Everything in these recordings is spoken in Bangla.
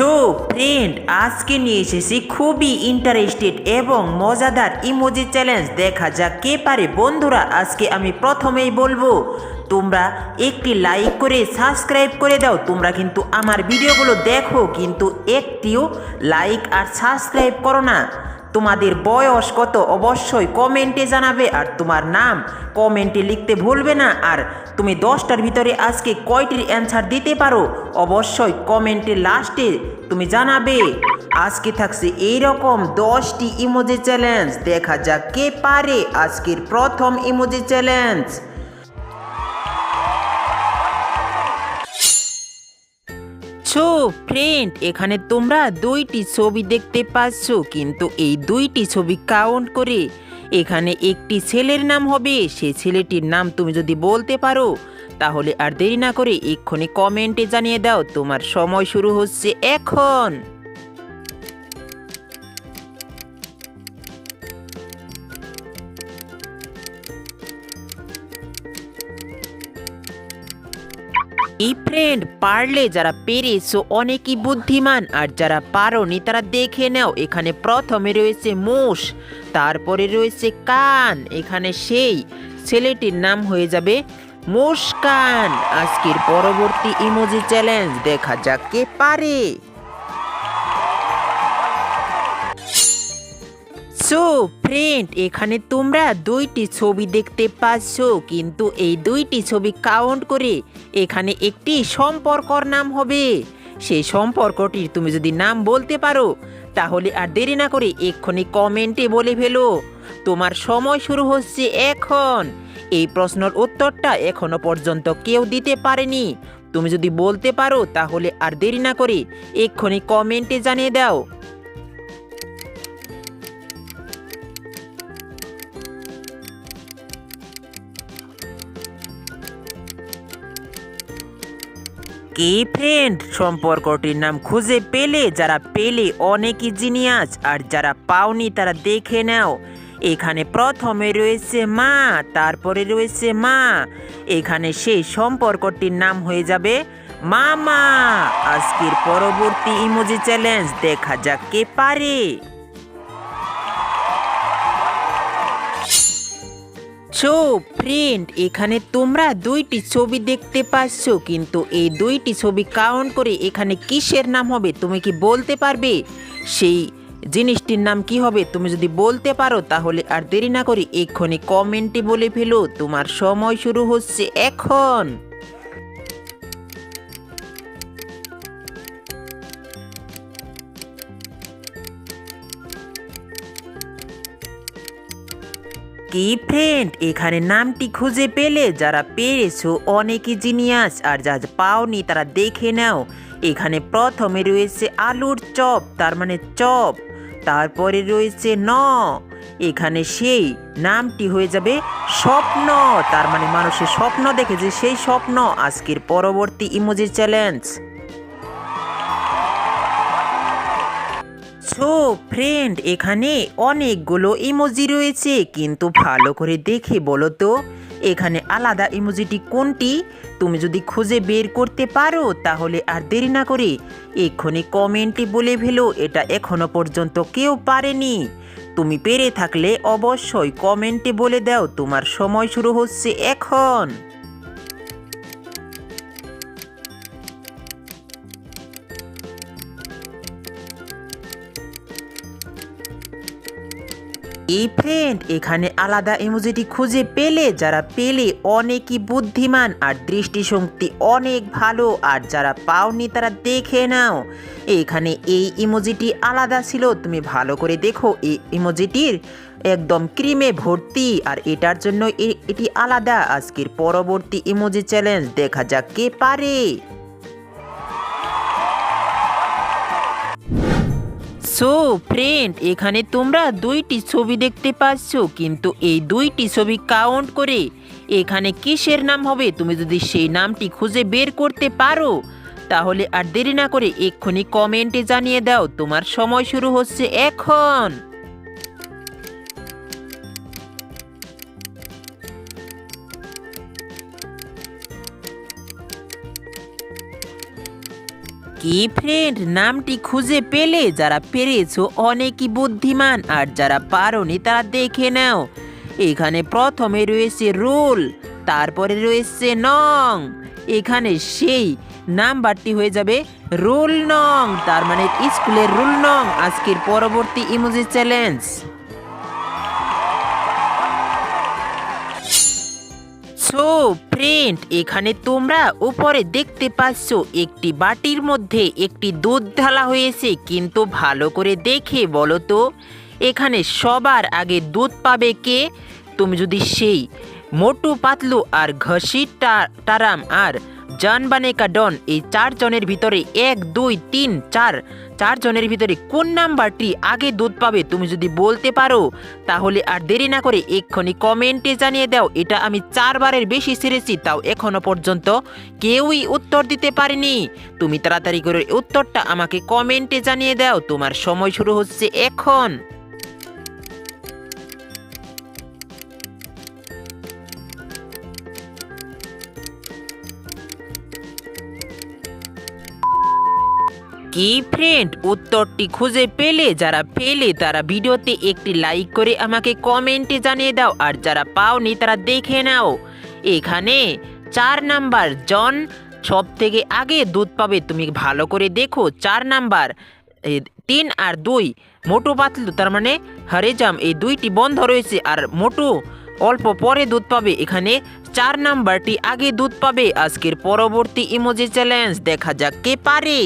সো ফ্রেন্ড আজকে নিয়ে এসেছি খুবই ইন্টারেস্টেড এবং মজাদার ইমোজি চ্যালেঞ্জ দেখা যাক কে পারে। বন্ধুরা, আজকে আমি প্রথমেই বলব, তোমরা একটি লাইক করে সাবস্ক্রাইব করে দাও। তোমরা কিন্তু আমার ভিডিওগুলো দেখো, কিন্তু একটিও লাইক আর সাবস্ক্রাইব করো না। তোমাদের বয়স কত অবশ্যই কমেন্টে জানাবে আর তোমার নাম কমেন্টে লিখতে ভুলবে না আর তুমি দশটার ভিতরে আজকে কয়টির অ্যান্সার দিতে পারো অবশ্যই কমেন্টে লাস্টে তুমি জানাবে। আজকে থাকছে এইরকম দশটি ইমোজি চ্যালেঞ্জ। দেখা যাক কে পারে আজকের প্রথম ইমোজি চ্যালেঞ্জ। ছো ফ্রেন্ড এখানে তোমরা দুইটি ছবি দেখতে পাচ্ছ, কিন্তু এই দুইটি ছবি কাউন্ট করে। এখানে একটি ছেলের নাম হবে, সে ছেলেটির নাম তুমি যদি বলতে পারো, তাহলে আর দেরি না করে এক্ষুনি কমেন্টে জানিয়ে দাও, তোমার সময় শুরু হচ্ছে এখন। এই ফ্রেন্ড পারলে যারা পেরেছ অনেকই বুদ্ধিমান, আর যারা পারোনি তারা দেখে নাও, এখানে প্রথমে রয়েছে মোষ, তারপরে রয়েছে কান, এখানে সেই ছেলেটির নাম হয়ে যাবে মোষ কান। আজকের পরবর্তী ইমোজি চ্যালেঞ্জ দেখা যাক কে পারে। সো ফ্রেন্ড এখানে তোমরা দুইটি ছবি দেখতে পাচ্ছ, কিন্তু এই দুইটি ছবি কাউন্ট করে এখানে একটি সম্পর্কর নাম হবে। সেই সম্পর্কটির তুমি যদি নাম বলতে পারো, তাহলে আর দেরি না করে এক্ষুনি কমেন্টে বলে ফেলো। তোমার সময় শুরু হচ্ছে এখন। এই প্রশ্নের উত্তরটা এখনও পর্যন্ত কেউ দিতে পারেনি। তুমি যদি বলতে পারো, তাহলে আর দেরি না করে এক্ষুনি কমেন্টে জানিয়ে দাও। কে ফ্রেন্ড সম্পর্কটির নাম খুঁজে পেলে যারা পেলে অনেকই জিনিয়াস আর যারা পাওনি তারা দেখে নাও। এখানে প্রথমে রয়েছে মা, তারপরে রয়েছে মা। এখানে সেই সম্পর্কটির নাম হয়ে যাবে মামা। আজকের পরবর্তী ইমোজি চ্যালেঞ্জ দেখা যাক কে পারে। সো ফ্রেন্ড এখানে তোমরা দুইটি ছবি দেখতে পাচ্ছ, কিন্তু এই দুইটি ছবি কাউন্ট করে এখানে কিসের নাম হবে তুমি কি বলতে পারবে? সেই জিনিসটির নাম কি হবে তুমি যদি বলতে পারো, তাহলে আর দেরি না করে এক্ষুনি কমেন্টে বলে ফেলো, তোমার সময় শুরু হচ্ছে এখন। কি ফ্রেন্ড এখানে নামটি খুঁজে পেলে যারা পেরেছ, অনেকই জিনিয়াস আর যা পাওনি তারা দেখে নাও। এখানে প্রথমে রয়েছে আলুর চপ, তার মানে চপ। তারপরে রয়েছে ন। এখানে সেই নামটি হয়ে যাবে স্বপ্ন, তার মানে মানুষের স্বপ্ন দেখে যে সেই স্বপ্ন। আজকের পরবর্তী ইমোজি চ্যালেঞ্জ। সো ফ্রেন্ড এখানে অনেকগুলো ইমোজি রয়েছে, কিন্তু ভালো করে দেখে বলো তো। এখানে আলাদা ইমোজিটি কোনটি? তুমি যদি খুঁজে বের করতে পারো, তাহলে আর দেরি না করে এক্ষুনি কমেন্টে বলে ফেলো, এটা এখনও পর্যন্ত কেউ পারেনি। তুমি পেরে থাকলে অবশ্যই কমেন্টে বলে দাও, তোমার সময় শুরু হচ্ছে এখন। এই ফ্রেন্ড এখানে আলাদা ইমোজিটি খুঁজে পেলে যারা পেলে অনেকই বুদ্ধিমান আর দৃষ্টিশক্তি অনেক ভালো আর যারা পাওনি তারা দেখে নাও। এখানে এই ইমোজিটি আলাদা ছিল, তুমি ভালো করে দেখো এই ইমোজিটির একদম ক্রিমে ভর্তি আর এটার জন্য এটি আলাদা। আজকের পরবর্তী ইমোজি চ্যালেঞ্জ দেখা যাক কে পারে। সো ফ্রেন্ড এখানে তোমরা দুইটি ছবি দেখতে পাচ্ছ, কিন্তু এই দুইটি ছবি কাউন্ট করে। এখানে কিসের নাম হবে? তুমি যদি সেই নামটি খুঁজে বের করতে পারো, তাহলে আর দেরি না করে এক্ষুনি কমেন্টে জানিয়ে দাও, তোমার সময় শুরু হচ্ছে এখন। কি ফ্রেন্ড নামটি খুঁজে পেলে যারা পেরেছ অনেকই বুদ্ধিমান, আর যারা পারোনি তারা দেখে নাও। এখানে প্রথমে রয়েছে রোল, তারপরে রয়েছে নং। এখানে সেই নাম্বারটি হয়ে যাবে রোল নং, তার মানে স্কুলের রোল নং। আজকের পরবর্তী ইমোজি চ্যালেঞ্জ। সো ফ্রেন্ড এখানে তোমরা উপরে দেখতে পাচ্ছ, একটি বাটির মধ্যে একটি দুধ ঢালা হয়েছে, কিন্তু ভালো করে দেখে বলো তো, এখানে সবার আগে দুধ পাবে কে? তুমি যদি সেই মোটু পাতলু আর ঘষি টারাম আর জান বানেকা ডন, এই চারজনের ভিতরে এক, দুই, তিন, চার চারজনের ভিতরে কোন নাম্বারটি আগে দুধ পাবে তুমি যদি বলতে পারো, তাহলে আর দেরি না করে এক্ষুনি কমেন্টে জানিয়ে দাও। এটা আমি চারবারের বেশি সেরেছি তাও এখনও পর্যন্ত কেউই উত্তর দিতে পারেনি। তুমি তাড়াতাড়ি করে উত্তরটা আমাকে কমেন্টে জানিয়ে দাও। তোমার সময় শুরু হচ্ছে এখন। কি ফ্রেন্ড উত্তরটি খুঁজে পেলে যারা পেলে তারা ভিডিওতে একটি লাইক করে আমাকে কমেন্টে জানিয়ে দাও, আর যারা পাওনি তারা দেখে নাও। এখানে চার নাম্বার, জন সব থেকে আগে দুধ পাবে, তুমি ভালো করে দেখো, চার নাম্বার তিন আর দুই, মোটু পাতলু, তার মানে হরেজাম, এই দুইটি বন্ধ রয়েছে, আর মোটু অল্প পরে দুধ পাবে, এখানে চার নাম্বারটি আগে দুধ পাবে, আজকের পরবর্তী ইমোজি চ্যালেঞ্জ দেখা যাক কে পারে।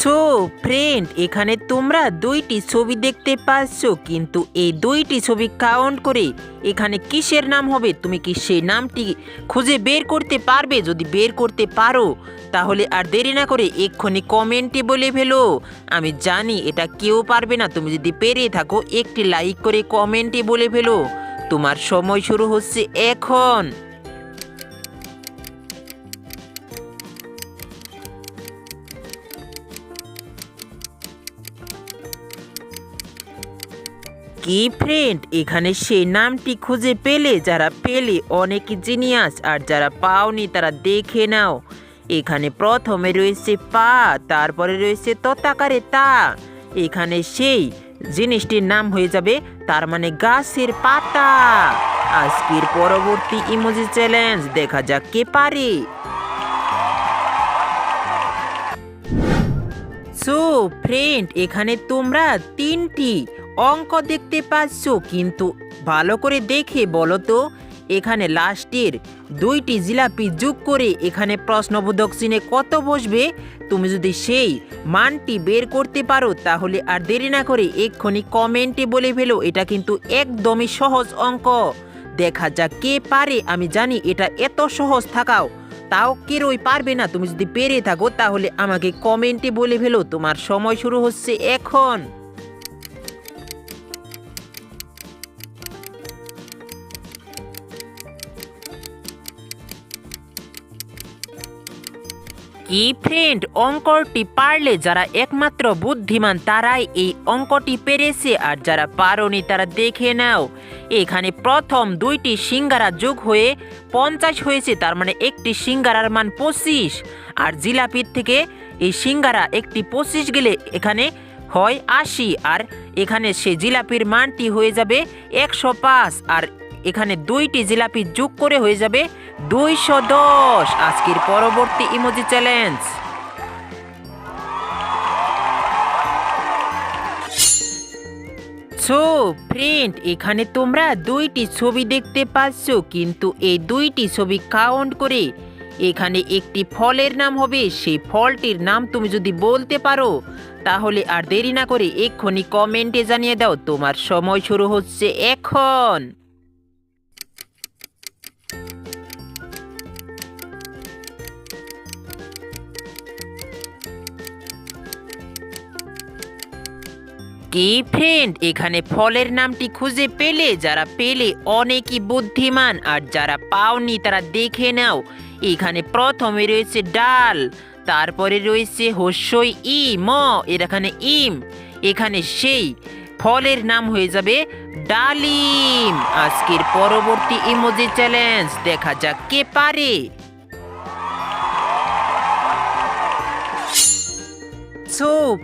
সো ফ্রেন্ড এখানে তোমরা দুইটি ছবি দেখতে পাচ্ছ, কিন্তু এই দুইটি ছবি কাউন্ট করে এখানে কিসের নাম হবে? তুমি কি সেই নামটি খুঁজে বের করতে পারবে? যদি বের করতে পারো, তাহলে আর দেরি না করে এক্ষুনি কমেন্টে বলে ফেলো। আমি জানি এটা কেউ পারবে না। তুমি যদি পেরে থাকো, একটি লাইক করে কমেন্টে বলে ফেলো। তোমার সময় শুরু হচ্ছে এখন। কি ফ্রেন্ড এখানে সেই নামটি খুঁজে পেলে যারা পেলে অনেক জিনিয়াস আর যারা পাওনি তারা দেখে নাও। এখানে প্রথমে রয়েছে পা, তারপরে রয়েছে ততাকারে তা। এখানে সেই জিনিসটির নাম হয়ে যাবে, তার মানে গাছের পাতা। আজকের পরবর্তী ইমোজি চ্যালেঞ্জ দেখা যাক কে পারে। সো ফ্রেন্ড এখানে তোমরা তিনটি অঙ্ক দেখতে পাচ্ছ, কিন্তু ভালো করে দেখে বলো তো। এখানে লাস্টের দুইটি জিলাপি যোগ করে এখানে প্রশ্নবোধক চিনে কত বসবে? তুমি যদি সেই মানটি বের করতে পারো, তাহলে আর দেরি না করে এক্ষুনি কমেন্টে বলে ফেলো, এটা কিন্তু একদমই সহজ অঙ্ক। দেখা যাক কে পারে, আমি জানি এটা এত সহজ থাকাও। তাও কেউই পারবে না। তুমি যদি পেরে থাকো, তাহলে আমাকে কমেন্টে বলে ফেলো, তোমার সময় শুরু হচ্ছে এখন। কি ফ্রেন্ড অঙ্কটি পারলে যারা একমাত্র বুদ্ধিমান, তারাই এই অঙ্কটি পেরেছে, আর যারা পারোনি, তারা দেখে নাও। এখানে প্রথম দুইটি সিঙ্গারা যোগ হয়ে পঞ্চাশ হয়েছে, তার মানে একটি সিঙ্গারার মান পঁচিশ। আর জিলাপির থেকে এই সিঙ্গারা একটি পঁচিশ গেলে এখানে হয় আশি। আর এখানে সে জিলাপির মানটি হয়ে যাবে একশো পাঁচ। আর এখানে দুইটি জিলাপি যোগ করে হয়ে যাবে দুইশো দশ। আজকের পরবর্তী ইমোজি চ্যালেঞ্জ। সো ফ্রেন্ড এখানে তোমরা দুইটি ছবি দেখতে পাচ্ছ, কিন্তু এই দুইটি ছবি কাউন্ট করে। এখানে একটি ফলের নাম হবে, সেই ফলটির নাম তুমি যদি বলতে পারো, তাহলে আর দেরি না করে এক্ষুনি কমেন্টে জানিয়ে দাও, তোমার সময় শুরু হচ্ছে এখন। কি ফ্রেন্ড এখানে ফলের নামটি খুঁজে পেলে যারা পেলে অনেকই বুদ্ধিমান, আর যারা পাওনি তারা দেখে নাও। এখানে প্রথমে রয়েছে ডাল, তারপরে রয়েছে হস্যই ই ম, এখানে ইম, এখানে সেই। ফলের নাম হয়ে যাবে ডালিম। আজকের পরবর্তী ইমোজি চ্যালেঞ্জ, দেখা যাক কে পারে।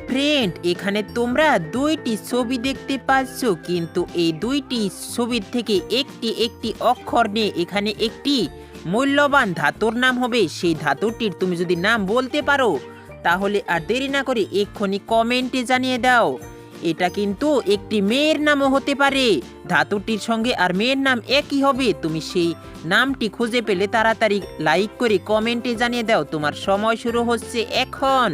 ফ্রেন্ড এখানে তোমরা দুইটি ছবি দেখতে পাচ্ছ, কিন্তু এই দুইটি ছবির থেকে একটি একটি অক্ষর নিয়ে এখানে একটি মূল্যবান ধাতুর নাম হবে। সেই ধাতুটির তুমি যদি নাম বলতে পারো, তাহলে আর দেরি না করে এক্ষুনি কমেন্টে জানিয়ে দাও। এটা কিন্তু একটি মেয়ের নামও হতে পারে। ধাতুটির সঙ্গে আর মেয়ের নাম একই হবে। তুমি সেই নামটি খুঁজে পেলে তাড়াতাড়ি লাইক করে কমেন্টে জানিয়ে দাও। তোমার সময় শুরু হচ্ছে এখন।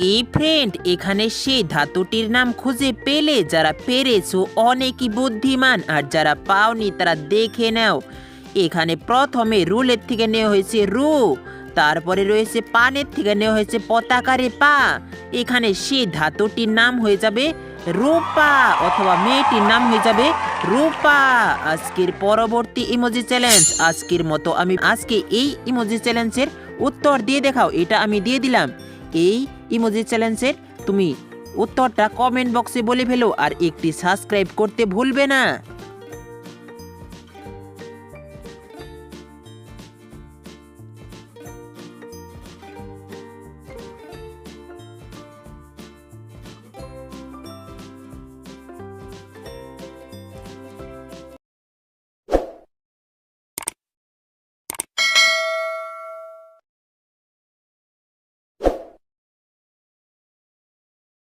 কি ফ্রেন্ড, এখানে সেই ধাতুটির নাম খুঁজে পেলে যারা পেরেছ অনেকই বুদ্ধিমান আর যারা পাওনি তারা দেখে নাও। এখানে প্রথমে রুলের থেকে নেওয়া হয়েছে রু, তারপরে রয়েছে পানের থেকে নেওয়া হয়েছে পতাকারে পা। এখানে সেই ধাতুটির নাম হয়ে যাবে রূপা অথবা মেয়েটির নাম হয়ে যাবে রূপা। আজকের পরবর্তী ইমোজি চ্যালেঞ্জ আজকের মতো আমি আজকে এই ইমোজি চ্যালেঞ্জের উত্তর দিয়ে দেখাও, এটা আমি দিয়ে দিলাম। এই ইমোজি চ্যালেঞ্জের তুমি উত্তরটা কমেন্ট বক্সে বলে ফেলো আর একটি সাবস্ক্রাইব করতে ভুলবে না।